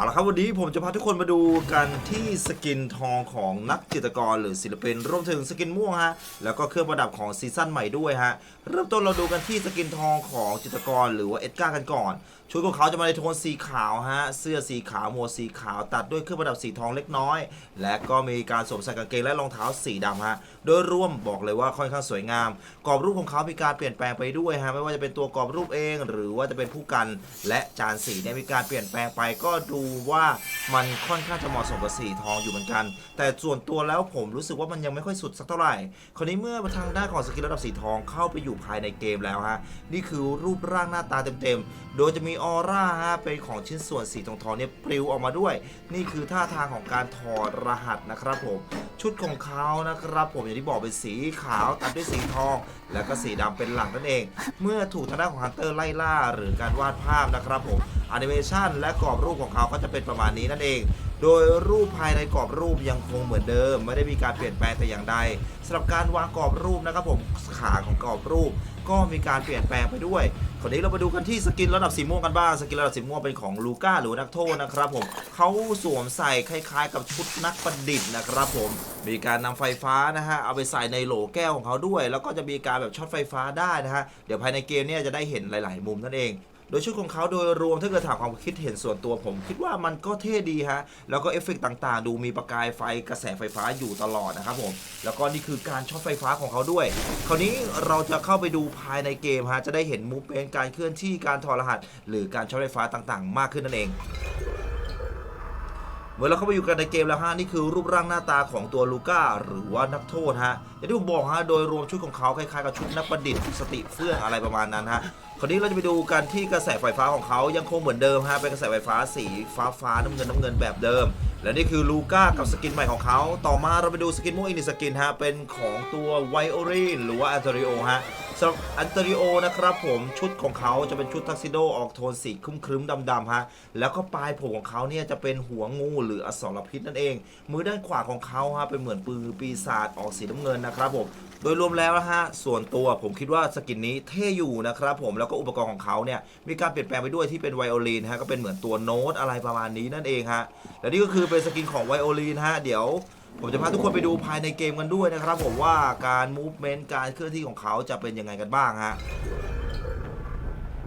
เอาละครับวันนี้ผมจะพาทุกคนมาดูกันที่สกินทองของนักจิตรกรหรือศิลปินรวมถึงสกินม่วงฮะแล้วก็เครื่องประดับของซีซั่นใหม่ด้วยฮะเริ่มต้นเราดูกันที่สกินทองของจิตรกรหรือว่าเอ็ดการ์กันก่อนชุดของเขาจะมาในโทนสีขาวฮะเสื้อสีขาวหมวกสีขาว ตัดด้วยเครื่องประดับสีทองเล็กน้อย และก็มีการสวมใส่กางเกงและรองเท้าสีดำฮะโดยรวมบอกเลยว่าค่อนข้างสวยงาม กรอบรูปของเขามีการเปลี่ยนแปลงไปด้วยฮะไม่ว่าจะเป็นตัวกรอบรูปเอง หรือว่าจะเป็นผู้กัน และจานสีเนี่ยมีการเปลี่ยนแปลงไปก็ดูว่ามันค่อนข้างจะเหมาะสมกับสีทองอยู่เหมือนกัน แต่ส่วนตัวแล้วผมรู้สึกว่ามันยังไม่ค่อยสุดสักเท่าไหร่คราวนี้เมื่อทางด้านของสกินระดับสีทองเข้าไปอยู่ภายในเกมแล้วฮะนี่คือรูปร่างหน้าตาเต็มๆ โดยจะมีออร่าฮะเป็นของชิ้นส่วนสีทองทองเนี่ยปลิวออกมาด้วย นี่คือท่าทางของการถอดรหัสนะครับผมชุดของเขานะครับ ผมอย่างที่บอกเป็นสีขาวตัดด้วยสีทอง แล้วก็สีดำเป็นหลักนั่นเอง เมื่อถูกทางด้านของฮันเตอร์ไล่ล่า หรือการวาดภาพนะครับผม แอนิเมชันและกรอบรูปของเขาก็จะเป็นประมาณนี้นั่นเอง โดยรูปภายในกรอบรูปยังคงเหมือนเดิม ไม่ได้มีการเปลี่ยนแปลงแต่อย่างใดสำหรับการวางกรอบรูปนะครับผมขาของกรอบรูป ก็มีการเปลี่ยนแปลงไปด้วยคราวนี้เรามาดูกันที่สกินระดับสีม่วงกันบ้างสกินระดับสีม่วงเป็นของลูก้าหรือนักโทษนะครับผมเขาสวมใส่คล้ายๆ กับชุดนักประดิษฐ์นะครับผมมีการนำไฟฟ้านะฮะเอาไปใส่ในโหลแก้วของเขาด้วย แล้วก็จะมีการแบบช็อตไฟฟ้าได้นะฮะเดี๋ยวภายในเกมเนี่ยจะได้เห็นหลาย ๆ มุมนั่นเอง โดยชุดของเขาโดยรวมถ้าเกิดถามความคิดเห็นส่วนตัวผม คิดว่ามันก็เท่ดีฮะ แล้วก็เอฟเฟกต์ต่างๆ ดูมีประกายไฟกระแสไฟฟ้าอยู่ตลอดนะครับผม แล้วก็นี่คือการช็อตไฟฟ้าของเขาด้วย คราวนี้เราจะเข้าไปดูภายในเกมฮะ จะได้เห็นมูฟเมนต์การเคลื่อนที่การถอดรหัส หรือการช็อตไฟฟ้าต่างๆ มากขึ้นนั่นเอง เมื่อเราเข้าไปอยู่กันในเกมแล้วฮะนี่คือรูปร่างหน้าตาของตัวลูก้าหรือว่านักโทษฮะอย่างที่ผมบอกฮะโดยรวมชุดของเขาคล้ายๆกับชุดนักประดิษฐ์สติเฟื่องอะไรประมาณนั้นฮะคราวนี้เราจะไปดูกันที่กระแสไฟฟ้าของเขายังคงเหมือนเดิมฮะเป็นกระแสไฟฟ้าสีฟ้าฟ้าๆน้ำเงินน้ำเงินแบบเดิม และนี่คือลูก้ากับสกินใหม่ของเขา ต่อมาเราไปดูสกินม่วงอีกหนึ่งสกินฮะเป็นของตัวไวโอรินหรือว่าอันเตริโอฮะ สำหรับอันเตริโอนะครับผมชุดของเขาจะเป็นชุดทักซิโดออกโทนสีคุ้มครึ้มดำๆฮะแล้วก็ปลายผมของเขาเนี่ยจะเป็นหัวงูหรืออสรพิษนั่นเอง มือด้านขวาของเขาฮะเป็นเหมือนปืนปีศาจออกสีน้ำเงินนะครับผมโดยรวมแล้วนะฮะส่วนตัวผมคิดว่าสกินนี้เท่อยู่นะครับผมแล้วก็อุปกรณ์ของเขาเนี่ยมีการเปลี่ยนแปลงไปด้วยที่เป็นไวโอลินฮะก็เป็นเหมือนตัวโน้ตอะไรประมาณนี้นั่นเองฮะและนี่ก็คือเป็นสกินของไวโอลินฮะเดี๋ยว ผมจะพาทุกคนไปดูภายในเกมกันด้วยนะครับผมว่าการมูฟเมนต์การเคลื่อนที่ของเขาจะเป็นยังไงกันบ้างฮะ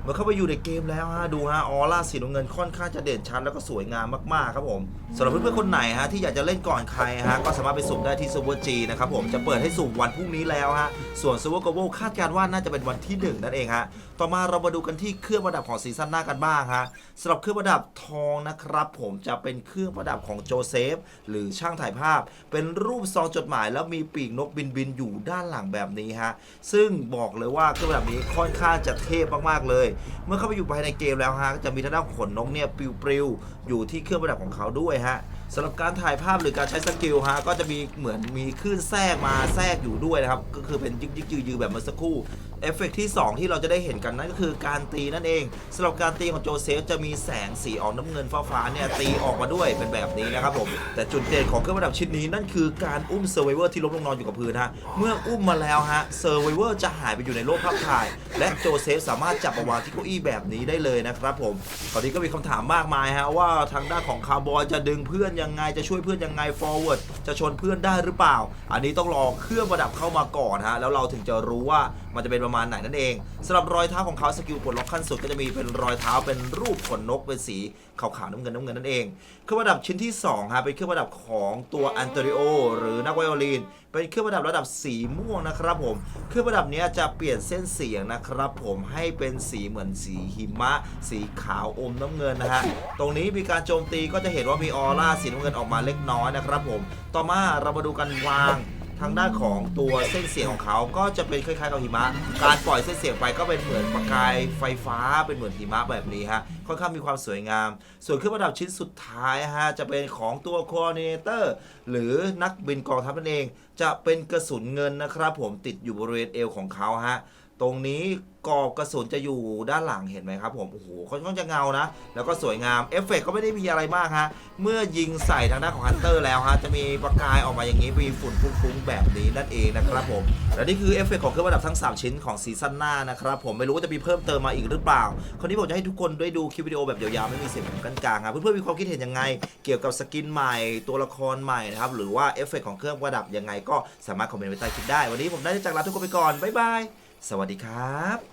เมื่อเข้าไปอยู่ในเกมแล้วฮะดูฮะออร่าสีน้ำเงินค่อนข้างจะเด่นชัดแล้วก็สวยงามมากๆครับผมสำหรับเพื่อนๆคนไหนฮะที่อยากจะเล่นก่อนใครฮะก็สามารถไปสุ่มได้ที่ซูเปอร์จีนะครับผมจะเปิดให้สุ่มวันพรุ่งนี้แล้วฮะส่วนซูเปอร์โกโบคาดการณ์ว่าน่าจะเป็นวันที่หนึ่งนั่นเองฮะต่อมาเรามาดูกันที่เครื่องประดับของซีซั่นหน้ากันบ้างฮะสำหรับเครื่องประดับทองนะครับผมจะเป็นเครื่องประดับของโจเซฟหรือช่างถ่ายภาพ เป็นรูปซองจดหมาย แล้วมีปีกนกบินบินอยู่ด้านหลังแบบนี้ฮะซึ่งบอกเลยว่าเครื่องประดับนี้ค่อนข้างจะเทพมากๆเลยเมื่อเข้าไปอยู่ภายในเกมแล้วฮะก็จะมีทางด้านขนนกเนี่ยปลิวๆอยู่ที่เครื่องประดับของเขาด้วยฮะ สำหรับการถ่ายภาพหรือการใช้สกิลฮะก็จะมีเหมือนมีคลื่นแทรกมาแทรกอยู่ด้วยนะครับ ก็คือเป็นยึกยึกยือยือแบบเมื่อสักครู่เอฟเฟกต์ที่ 2 ที่เราจะได้เห็นกันนั่นก็คือการตีนั่นเองสำหรับการตีของโจเซฟจะมีแสงสีออกน้ำเงินฟ้าๆเนี่ยตีออกมาด้วยเป็นแบบนี้นะครับผมแต่จุดเด่นของเครื่องประดับชิ้นนี้นั่นคือการอุ้มเซอร์ไวเวอร์ที่ล้มลงนอนอยู่กับพื้นฮะเมื่ออุ้มมาแล้วฮะเซอร์ไวเวอร์จะหายไปอยู่ในโลกภาพถ่าย และโจเซฟสามารถจับมาวางที่เก้าอี้แบบนี้ได้เลยนะครับผมตอนนี้ก็มีคำถามมากมายฮะว่าทางด้านของคาร์บอยจะดึงเพื่อนยังไงจะช่วยเพื่อนยังไง forward จะชนเพื่อนได้หรือเปล่า อันนี้ต้องรอเครื่องประดับเข้ามาก่อนฮะแล้วเราถึงจะรู้ว่า มันจะเป็นประมาณไหนนั่นเองสำหรับรอยเท้าของเขาสกิลปลดล็อกขั้นสุดก็จะมีเป็นรอยเท้าเป็นรูปขนนกเป็นสีขาวๆน้ำเงินน้ำเงินนั่นเองเครื่องประดับชิ้นที่2ฮะเป็นเครื่องประดับของตัวอันเตริโอหรือนักไวโอลินเป็นเครื่องประดับระดับสีม่วงนะครับผมเครื่องประดับนี้จะเปลี่ยนเส้นเสียงนะครับ ผมให้เป็นสีเหมือนสีหิมะ สีขาวอมน้ำเงินนะฮะตรงนี้มีการโจมตีก็จะเห็นว่ามีออร่าสีน้ำเงินออกมาเล็กน้อยนะครับผมต่อมาเรามาดูกันวาง ทางด้านของตัวเส้นเสียงของเขาก็จะเป็นคล้ายๆกับหิมะ การปล่อยเส้นเสียงไปก็เป็นเหมือนประกายไฟฟ้าเป็นเหมือนหิมะแบบนี้ฮะ ค่อนข้างมีความสวยงาม ส่วนเครื่องประดับชิ้นสุดท้ายฮะจะเป็นของตัวโคอ r d เนเตอร์ หรือนักบินกองทัพนั่นเอง จะเป็นกระสุนเงินนะครับผมติดอยู่บริเวณเอวของเขาฮะ ตรงนี้กรอบกระสุนจะอยู่ด้านหลังเห็นไหมครับผมโอ้โหค่อนข้างจะเงานะ แล้วก็สวยงามเอฟเฟกต์ก็ไม่ได้มีอะไรมากฮะเมื่อยิงใส่ทางด้านของฮันเตอร์แล้วฮะจะมีประกายออกมาอย่างนี้มีฝุ่นฟุ้งๆแบบนี้นั่นเองนะครับผมและนี่คือเอฟเฟกต์ของเครื่องประดับทั้ง 3 ชิ้นของซีซั่นหน้านะครับผมไม่รู้ว่าจะมีเพิ่มเติมมาอีกหรือเปล่า คราวนี้ผมจะให้ทุกคนได้ดูคลิปวิดีโอแบบยาวๆไม่มีเสียงกันกลางครับเพื่อนๆมีความคิดเห็นยังไง เกี่ยวกับสกินใหม่ตัวละครใหม่นะครับหรือว่าเอฟเฟกของเครื่องประดับยังไงก็สามารถคอมเมนต์ไว้ใต้คลิปได้วันนี้ผมได้จากลาทุกคนไปก่อนบ๊ายบาย สวัสดีครับ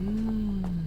음.